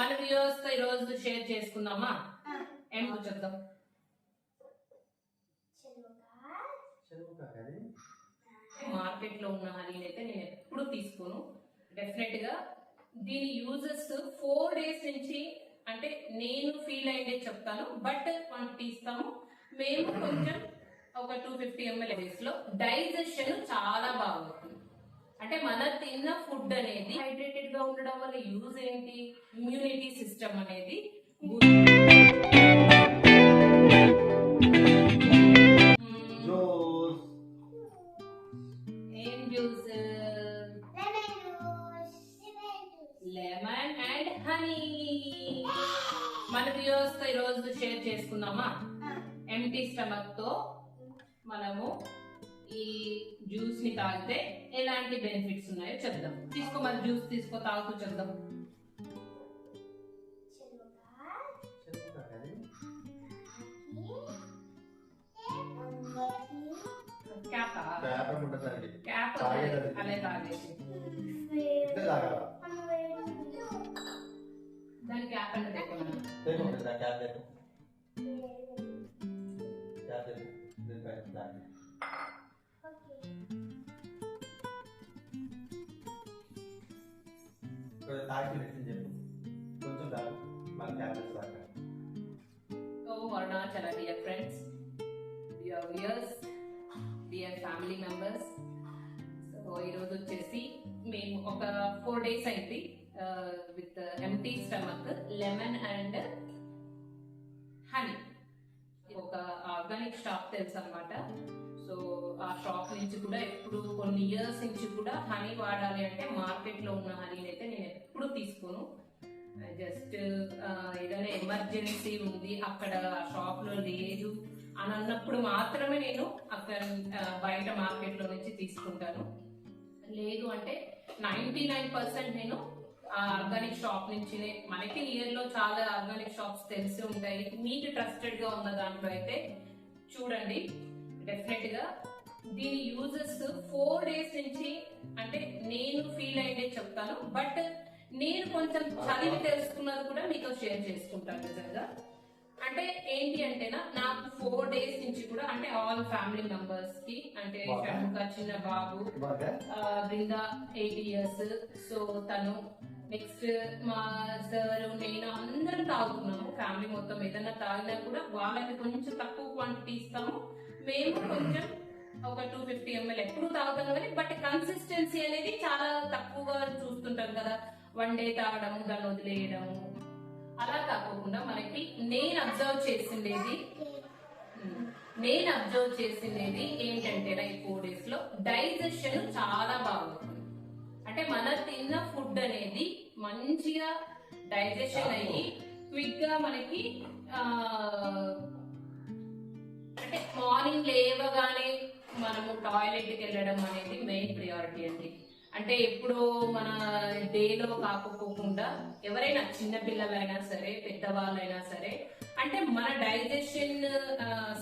మన వ్యూవర్స్తో ఈ రోజు షేర్ చేసుకుందామా? ఏం చెప్దాం మార్కెట్లో ఉన్న హనీని అయితే నేను ఎప్పుడు తీసుకోను. డెఫినెట్గా దీని యూజెస్ ఫోర్ డేస్ నుంచి అంటే నేను ఫీల్ అయ్యేదే చెప్తాను బట్ మనం తీస్తాము. మేము కొంచెం ఒక టూ ఫిఫ్టీ ఎంఎల్ డేస్లో డైజెషన్ చాలా బాగుంటుంది. అంటే మన తిన్న ఫుడ్ అనేది హైడ్రేటెడ్గా ఉండడం వల్ల యూజ్ ఏంటి? ఇమ్యూనిటీ సిస్టమ్ అనేది ఏం జ్యూస్ లెమన్ అండ్ హనీ మన వ్యూవర్స్తో ఈరోజు షేర్ చేసుకుందామా? ఎంటీ స్టమక్తో మనము ఈ జ్యూస్ని తాగితే ఎలాంటి బెనిఫిట్స్ ఉన్నాయో చెప్దాం. తీసుకో మరి జ్యూస్ తీసుకో తాగుతూ చెప్దాం. చెరుకు కానీ క్యాప్ పేపర్ ఉంటుంది క్యాప్ తాగేది. అలా తాగేసి. ఇట్లా తాగాల దాని క్యాప్ అంటే పెట్టు మనం టేక్ ఉంటుంది నా క్యాప్ టేక్ క్యాప్ కొంచెం తాగి మెడిసిన్ చెప్పు. కొంచెం తాగు మన క్యాప్ దాకా. ఓ so Arunachala dear friends dear viewers dear family members so ఈరోజు వచ్చేసి మేము ఒక ఫోర్ డేస్ అయింది with empty stomach lemon and honey ఒక ఆర్గానిక్ షాప్ తెలుసు అనమాట సో ఆ షాప్ నుంచి కూడా ఎప్పుడు కొన్ని ఇయర్స్ నుంచి కూడా హనీ వాడాలి అంటే మార్కెట్లో ఉన్న హనీని అయితే నేను ఎప్పుడు తీసుకోను. జస్ట్ ఏదైనా ఎమర్జెన్సీ ఉంది అక్కడ షాప్లో లేదు అని అన్నప్పుడు మాత్రమే నేను అక్కడ బయట మార్కెట్లో నుంచి తీసుకుంటాను. లేదు అంటే నైన్టీ నైన్ పర్సెంట్ నేను ఆర్గానిక్ షాప్ నుంచి మనకి నియర్లో చాలా ఆర్గానిక్ షాప్స్ తెలిసి ఉంటాయి. మీకు ట్రస్టెడ్గా ఉన్న దాంట్లో అయితే చూడండి. డెఫినెట్గా దీని యూజెస్ ఫోర్ డేస్ నుంచి అంటే నేను ఫీల్ అయ్యేదే చెప్తాను బట్ నేను కొంచెం చదివి తెలుసుకున్నది కూడా మీతో షేర్ చేసుకుంటాను నిజంగా. అంటే ఏంటి అంటేనా నాకు ఫోర్ డేస్ నుంచి కూడా అంటే ఆల్ ఫ్యామిలీ మెంబర్స్కి అంటే. షణ్ముఖ చిన్న బాబు బృంద ఎయిట్ ఇయర్స్ సో తను నెక్స్ట్ మా సార్ నేను అందరం తాగుతున్నాము ఫ్యామిలీ మొత్తం ఏదైనా తాగినా కూడా వాళ్ళకి కొంచెం తక్కువ క్వాంటిటీ ఇస్తాము. మేము కొంచెం ఒక టూ ఫిఫ్టీ ఎంఎల్ ఎప్పుడు తాగుతాం కానీ బట్ కన్సిస్టెన్సీ అనేది చాలా తక్కువగా చూస్తుంటాం కదా. వన్ డే తాగడము దాన్ని వదిలేయడము. అలా కాకుండా మనకి నేను అబ్జర్వ్ చేసిండేది నేను అబ్జర్వ్ చేసిండేది ఏంటంటే ఈ ఫోర్ డేస్లో డైజెషన్ చాలా బాగుంటుంది. అంటే మన తిన్న ఫుడ్ అనేది మంచిగా డైజెషన్ అయ్యి క్విక్గా మనకి అంటే మార్నింగ్ లేవగానే మనము టాయిలెట్కి వెళ్ళడం అనేది మెయిన్ ప్రియారిటీ అండి. అంటే ఎప్పుడో మన డేలో కాకపోకుండా ఎవరైనా చిన్నపిల్లలైనా సరే పెద్దవాళ్ళైనా సరే అంటే మన డైజెషన్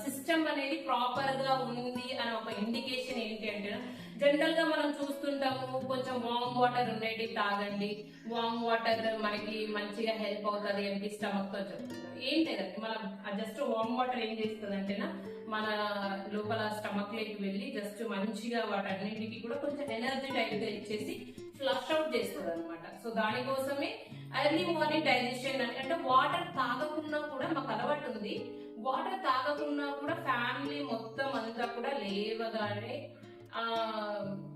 సిస్టమ్ అనేది ప్రాపర్గా ఉంది అని ఒక ఇండికేషన్ ఏంటి అంటే జనరల్గా మనం చూస్తుంటాము కొంచెం వామ్ వాటర్ ఉండేది తాగండి. వామ్ వాటర్ మనకి మంచిగా హెల్ప్ అవుతుంది ఎంటీ స్టమక్తో చెప్తుంటారు ఏం లేదండి మనం జస్ట్ వామ్ వాటర్ ఏం చేస్తుంది అంటేనా మన లోపల స్టమక్లోకి వెళ్ళి జస్ట్ మంచిగా వాటన్నిటికి కూడా కొంచెం ఎనర్జీ టైప్గా ఇచ్చేసి ఫ్లష్ అవుట్ చేస్తుంది అనమాట సో దానికోసమే ఎర్లీ మార్నింగ్ డైజెషన్ అంటే వాటర్ తాగకుండా కూడా మాకు అలవాటు ఉంది వాటర్ తాగకుండా కూడా ఫ్యామిలీ మొత్తం అంతా కూడా లేవగానే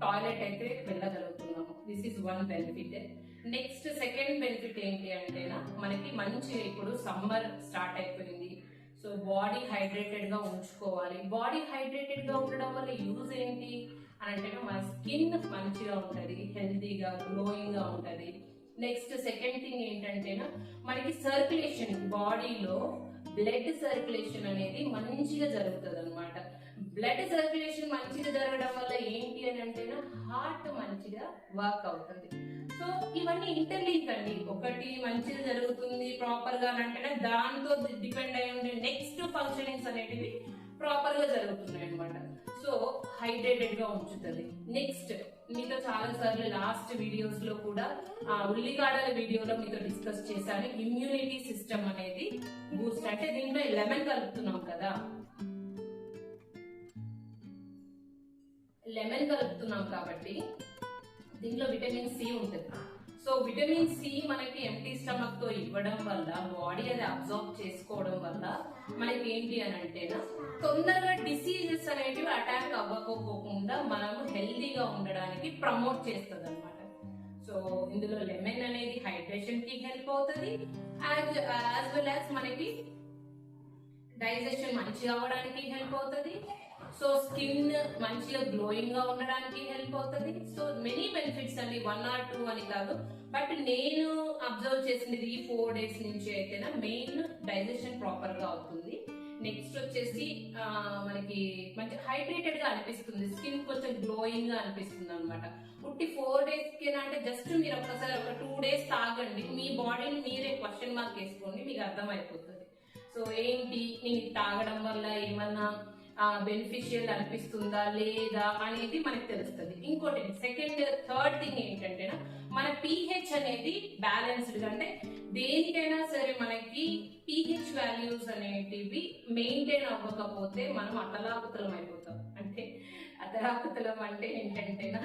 టాయిలెట్ అయితే వెళ్ళగలుగుతున్నాము. This is one benefit next second benefit ఏంటి అంటే మనకి మంచి ఇప్పుడు సమ్మర్ స్టార్ట్ అయిపోయింది. సో బాడీ హైడ్రేటెడ్గా ఉంచుకోవాలి. బాడీ హైడ్రేటెడ్గా ఉండడం వల్ల యూజ్ ఏంటి? అని అంటే మన స్కిన్ మంచిగా ఉంటుంది హెల్తీగా గ్లోయింగ్గా ఉంటుంది. నెక్స్ట్ సెకండ్ థింగ్ ఏంటంటేనా మనకి సర్క్యులేషన్ బాడీలో బ్లడ్ సర్క్యులేషన్ అనేది మంచిగా జరుగుతుంది అనమాట బ్లడ్ సర్క్యులేషన్ మంచిగా జరగడం హార్ట్ మంచిగా వర్క్ అవుతుంది. సో ఇవన్నీ ఇంటర్లీక్ అండి. ఒకటి మంచిగా జరుగుతుంది ప్రాపర్గా అని అంటేనే దాంతో డిపెండ్ అయి ఉండే నెక్స్ట్ ఫంక్షనింగ్స్ అనేటివి ప్రాపర్గా జరుగుతున్నాయి అనమాట సో హైడ్రేటెడ్గా ఉంచుతుంది. నెక్స్ట్ మీతో చాలా సార్లు లాస్ట్ వీడియోస్లో కూడా ఆ ఉల్లికాడల వీడియోలో మీతో డిస్కస్ చేశాను. ఇమ్యూనిటీ సిస్టమ్ అనేది బూస్ట్ అంటే దీంట్లో లెమన్ కలుపుతున్నాం కదా. లెమన్ కలుపుతున్నాం కాబట్టి దీంట్లో విటమిన్ సి ఉంటుంది. సో విటమిన్ సి మనకి ఎంటీ స్టమక్తో ఇవ్వడం వల్ల బాడీ అది అబ్జర్వ్ చేసుకోవడం వల్ల మనకి ఏంటి అని అంటేనా తొందరగా డిసీజెస్ అనేటివి అటాక్ అవ్వకపోకుండా మనము హెల్తీగా ఉండడానికి ప్రమోట్ చేస్తుంది అనమాట సో ఇందులో లెమన్ అనేది హైడ్రేషన్కి హెల్ప్ అవుతుంది యాజ్ యాజ్ వెల్ యాజ్ మనకి డైజెషన్ మంచిగా అవ్వడానికి హెల్ప్ అవుతుంది. సో స్కిన్ మంచిగా గ్లోయింగ్గా ఉండడానికి హెల్ప్ అవుతుంది. సో మెనీ బెనిఫిట్స్ అండి. వన్ ఆర్ టూ అని కాదు. బట్ నేను అబ్జర్వ్ చేసింది ఈ ఫోర్ డేస్ నుంచి అయితేనా మెయిన్ డైజెషన్ ప్రాపర్గా అవుతుంది. నెక్స్ట్ వచ్చేసి మనకి మంచి హైడ్రేటెడ్గా అనిపిస్తుంది. స్కిన్ కొంచెం గ్లోయింగ్గా అనిపిస్తుంది అనమాట పుట్టి ఫోర్ డేస్కి అంటే జస్ట్ మీరు ఒక్కసారి ఒక టూ డేస్ తాగండి. మీ బాడీని మీరే క్వశ్చన్ మార్క్ వేసుకోండి. మీకు అర్థమైపోతుంది. సో ఏంటి? నేను తాగడం వల్ల ఏమన్నా బెనిఫిషియల్ అనిపిస్తుందా లేదా అనేది మనకు తెలుస్తుంది. ఇంకోటి సెకండ్ థర్డ్ థింగ్ ఏంటంటే మన పీహెచ్ అనేది బ్యాలెన్స్డ్ అంటే దేనికైనా సరే మనకి పీహెచ్ వాల్యూస్ అనేటివి మెయింటైన్ అవ్వకపోతే మనం అతలాకుతలం అయిపోతాం. అంటే అతలాకుతలం అంటే ఏంటంటేనా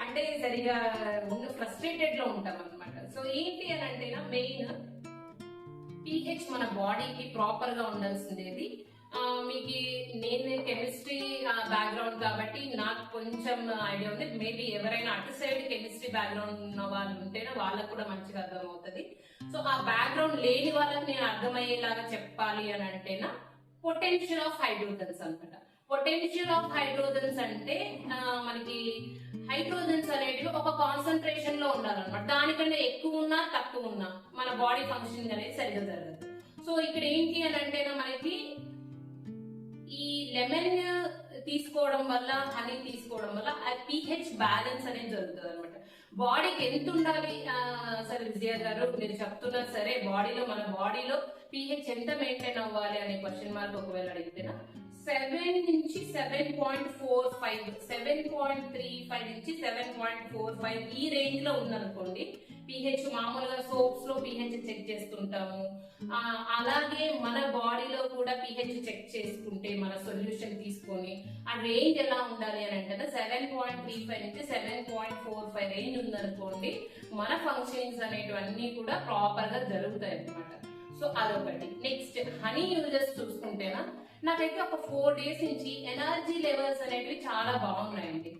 అంటే సరిగా ఫ్రస్ట్రేటెడ్లో ఉంటాం అనమాట సో ఏంటి అని అంటేనా మెయిన్ పీహెచ్ మన బాడీకి ప్రాపర్గా ఉండాల్సిందేది మీకు నేను కెమిస్ట్రీ బ్యాక్గ్రౌండ్ కాబట్టి నాకు కొంచెం ఐడియా ఉంది. మేబీ ఎవరైనా అటు సైడ్ కెమిస్ట్రీ బ్యాక్గ్రౌండ్ ఉన్న వాళ్ళు ఉంటేనే వాళ్ళకు కూడా మంచిగా అర్థమవుతుంది. సో ఆ బ్యాక్గ్రౌండ్ లేని వాళ్ళకి నేను అర్థమయ్యేలాగా చెప్పాలి అని అంటేనా పొటెన్షియల్ ఆఫ్ హైడ్రోజన్స్ అనమాట పొటెన్షియల్ ఆఫ్ హైడ్రోజన్స్ అంటే మనకి హైడ్రోజన్స్ అనేటివి ఒక కాన్సన్ట్రేషన్లో ఉండాలన్నమాట. దానికంటే ఎక్కువ ఉన్నా తక్కువ ఉన్నా మన బాడీ ఫంక్షనింగ్ అనేది సరిగ్గా జరగదు. సో ఇక్కడ ఏంటి అని అంటేనా మనకి ఈ లెమన్ తీసుకోవడం వల్ల హనీ తీసుకోవడం వల్ల ఆ పిహెచ్ బ్యాలెన్స్ అనేది జరుగుతుంది అనమాట బాడీకి ఎంత ఉండాలి? సరే విజయ గారు మీరు చెప్తున్నారు సరే బాడీలో మన బాడీలో పిహెచ్ ఎంత మెయింటైన్ అవ్వాలి అనే క్వశ్చన్ మార్క్ ఒకవేళ అడిగితేనా? సెవెన్ నుంచి seven point four five seven point three five నుంచి సెవెన్ పాయింట్ ఫోర్ ఫైవ్ ఈ రేంజ్లో ఉందనుకోండి పిహెచ్ మామూలుగా సోప్స్లో పిహెచ్ చెక్ చేస్తుంటాము. అలాగే మన బాడీలో కూడా పిహెచ్ చెక్ చేసుకుంటే మన సొల్యూషన్ తీసుకొని ఆ రేంజ్ ఎలా ఉండాలి అని అంటే సెవెన్ పాయింట్ త్రీ ఫైవ్ నుంచి seven point four five range ఉందనుకోండి మన ఫంక్షన్స్ అనేటివన్నీ కూడా ప్రాపర్గా జరుగుతాయి అన్నమాట సో అదొకటి. నెక్స్ట్ హనీ యూజెస్ చూసుకుంటేనా నాకైతే ఒక ఫోర్ డేస్ నుంచి ఎనర్జీ లెవెల్స్ అనేటివి చాలా బాగున్నాయండి.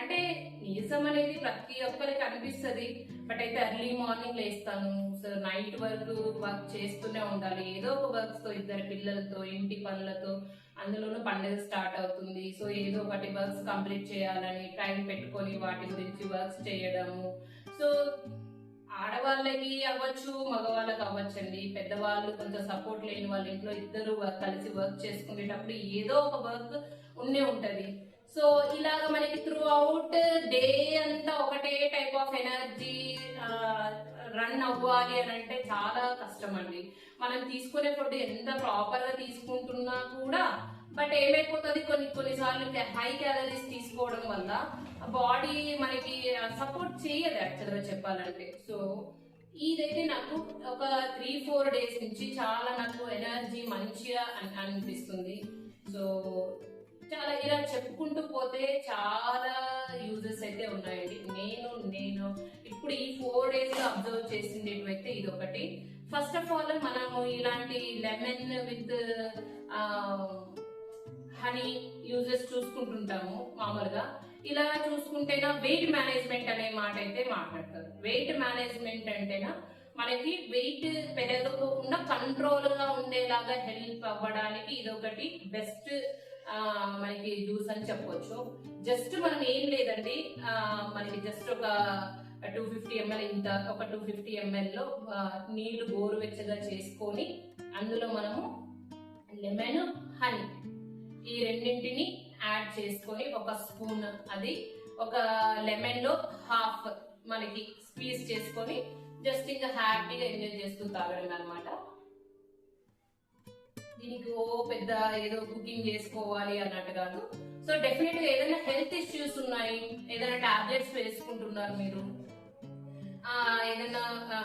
అంటే నీరసం అనేది ప్రతి ఒక్కరికి అనిపిస్తుంది బట్ అయితే ఎర్లీ మార్నింగ్ లేస్తాను సో నైట్ వరకు వర్క్ చేస్తూనే ఉండాలి. ఏదో ఒక వర్క్స్తో ఇద్దరు పిల్లలతో ఇంటి పనులతో అందులోనూ పండుగ స్టార్ట్ అవుతుంది. సో ఏదో ఒకటి వర్క్స్ కంప్లీట్ చేయాలని టైం పెట్టుకొని వాటి గురించి వర్క్స్ చేయడము. సో ఆడవాళ్ళకి అవ్వచ్చు మగవాళ్ళకి అవ్వచ్చండి. పెద్దవాళ్ళు కొంచెం సపోర్ట్ లేని వాళ్ళ ఇంట్లో ఇద్దరు కలిసి వర్క్ చేసుకునేటప్పుడు ఏదో ఒక వర్క్ ఉండే ఉంటది. సో ఇలాగ మనకి త్రూ అవుట్ డే అంతా ఒకటే టైప్ ఆఫ్ ఎనర్జీ రన్ అవ్వాలి అని అంటే చాలా కష్టం అండి మనం తీసుకునే ఫుడ్ ఎంత ప్రాపర్గా తీసుకుంటున్నా కూడా బట్ ఏమైపోతుంది? కొన్ని కొన్నిసార్లు హై క్యాలరీస్ తీసుకోవడం వల్ల బాడీ మనకి సపోర్ట్ చేయదు యాక్చువల్గా చెప్పాలంటే. సో ఇదైతే నాకు ఒక త్రీ ఫోర్ డేస్ నుంచి చాలా నాకు ఎనర్జీ మంచిగా అనిపిస్తుంది. సో చాలా ఇలా చెప్పుకుంటూ పోతే చాలా యూజెస్ అయితే ఉన్నాయండి. నేను నేను ఇప్పుడు ఈ ఫోర్ డేస్లో అబ్జర్వ్ చేసింది అయితే ఇది ఒకటి ఫస్ట్ ఆఫ్ ఆల్ మనము ఇలాంటి లెమన్ విత్ హనీ యూజెస్ చూసుకుంటుంటాము మామూలుగా. ఇలా చూసుకుంటేనా వెయిట్ మేనేజ్మెంట్ అనే మాట అయితే మాట్లాడతారు. వెయిట్ మేనేజ్మెంట్ అంటేనా మనకి వెయిట్ పెరగకుండా కంట్రోల్గా ఉండేలాగా హెల్ప్ అవ్వడానికి ఇది ఒకటి బెస్ట్ మనకి జ్యూస్ అని చెప్పొచ్చు. జస్ట్ మనం ఏం లేదండి మనకి జస్ట్ ఒక టూ ఫిఫ్టీ ఎంఎల్ ఇంత ఒక టూ ఫిఫ్టీ ఎంఎల్లో నీళ్ళు గోరువెచ్చగా చేసుకొని అందులో మనము లెమన్ హనీ ఈ రెండింటిని యాడ్ చేసుకొని ఒక స్పూన్ అది ఒక లెమన్లో హాఫ్ మనకి స్క్వీజ్ చేసుకొని జస్ట్ ఇంకా హ్యాపీగా ఎంజాయ్ చేస్తూ తాగడం అనమాట దీనికి ఓ పెద్ద ఏదో కుకింగ్ చేసుకోవాలి అన్నట్టు కాదు. సో డెఫినెట్గా ఏదైనా హెల్త్ ఇష్యూస్ ఉన్నాయి ఏదైనా టాబ్లెట్స్ వేసుకుంటున్నారు మీరు ఏదైనా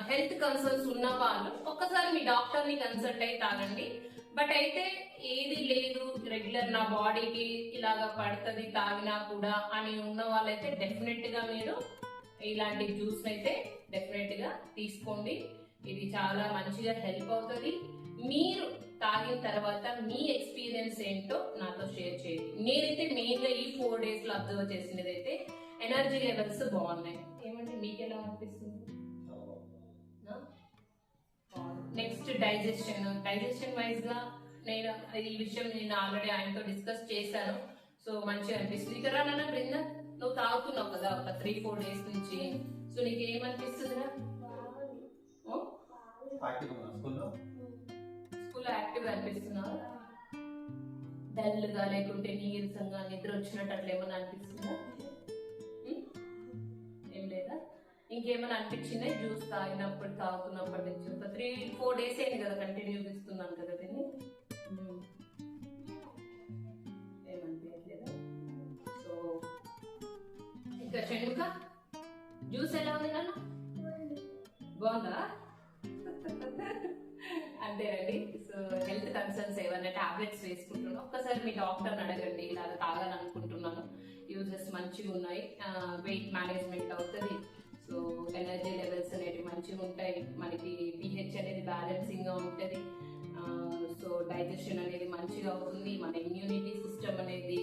హెల్త్ కన్సర్న్స్ ఉన్న వాళ్ళు ఒక్కసారి మీ డాక్టర్ని కన్సల్ట్ అయి తాగండి. బట్ అయితే ఏది లేదు రెగ్యులర్ నా బాడీకి ఇలాగా పడుతుంది తాగినా కూడా అని ఉన్న వాళ్ళైతే డెఫినెట్గా మీరు ఇలాంటి జ్యూస్ అయితే డెఫినెట్గా తీసుకోండి. ఇది చాలా మంచిగా హెల్ప్ అవుతుంది. మీరు తాగిన తర్వాత మీ ఎక్స్పీరియన్స్ ఏంటో నాతో షేర్ చేయండి. నేనైతే మెయిన్గా ఈ ఫోర్ డేస్లో అబ్జర్వ్ చేసినది అయితే ఎనర్జీ లెవెల్స్ బాగున్నాయి. ఏమంటే మీకు ఎలా అనిపిస్తుంది? నెక్స్ట్ డైజెషన్ డైజెషన్ వైజ్గా నేను ఈ విషయం నేను ఆల్రెడీ ఆయనతో డిస్కస్ చేశాను. సో మంచిగా అనిపిస్తుంది. ఇక్కడ నన్ను బృంద నువ్వు తాగుతున్నావు కదా ఒక త్రీ ఫోర్ డేస్ నుంచి. సో నీకు ఏమనిపిస్తుందిరా స్కూల్లో? స్కూల్ యాక్టివ్ అనిపిస్తున్నావు డల్గా లేకుంటే నీరసంగా నిద్ర వచ్చినట్టు అట్లా ఏమైనా అనిపిస్తుందా? ఇంకేమైనా అనిపించిందా? జ్యూస్ తాగినప్పుడు తాగుతున్నప్పటి నుంచి ఒక త్రీ ఫోర్ డేస్ అయింది కదా కంటిన్యూ ఇస్తున్నాను కదా దీన్ని. ఏమనిపించలేదా సో ఇంకా షణ్ముఖ జ్యూస్ ఎలా ఉంది నాన్న? బాగుందా? అంతేనండి సో హెల్త్ కన్సర్న్స్ ఏమైనా టాబ్లెట్స్ వేసుకుంటున్నా ఒక్కసారి మీ డాక్టర్ అడగండి. ఇలా తాగాలనుకుంటున్నాను. యూజెస్ మంచిగా ఉన్నాయి వెయిట్ మేనేజ్మెంట్ అవుతుంది. సో ఎనర్జీ లెవెల్స్ అనేవి మంచిగా ఉంటాయి. మనకి పిహెచ్ అనేది బ్యాలెన్సింగ్గా ఉంటుంది. సో డైజెషన్ అనేది మంచిగా అవుతుంది. మన ఇమ్యూనిటీ సిస్టమ్ అనేది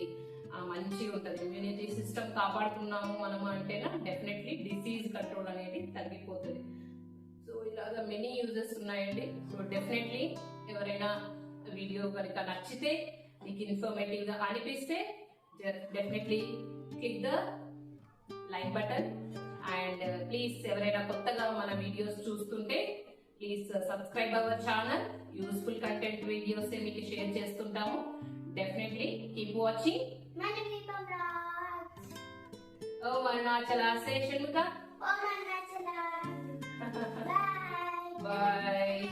మంచిగా ఉంటుంది. ఇమ్యూనిటీ సిస్టమ్ కాపాడుకున్నాము మనము అంటేనా డెఫినెట్లీ డిసీజ్ కంట్రోల్ అనేది తగ్గిపోతుంది. సో ఇలాగా మెనీ యూజెస్ ఉన్నాయండి. సో డెఫినెట్లీ ఎవరైనా వీడియో కనుక నచ్చితే మీకు ఇన్ఫర్మేటివ్గా అనిపిస్తే definitely click the like button and please ఎవరైనా కొత్తగా మన వీడియోస్ చూస్తుంటే please subscribe our channel useful content videos మీకు షేర్ చేస్తుంటాము. డెఫినెట్లీ కీప్ వాచింగ్ ఓ అరుణాచల శేషులుగా బాయ్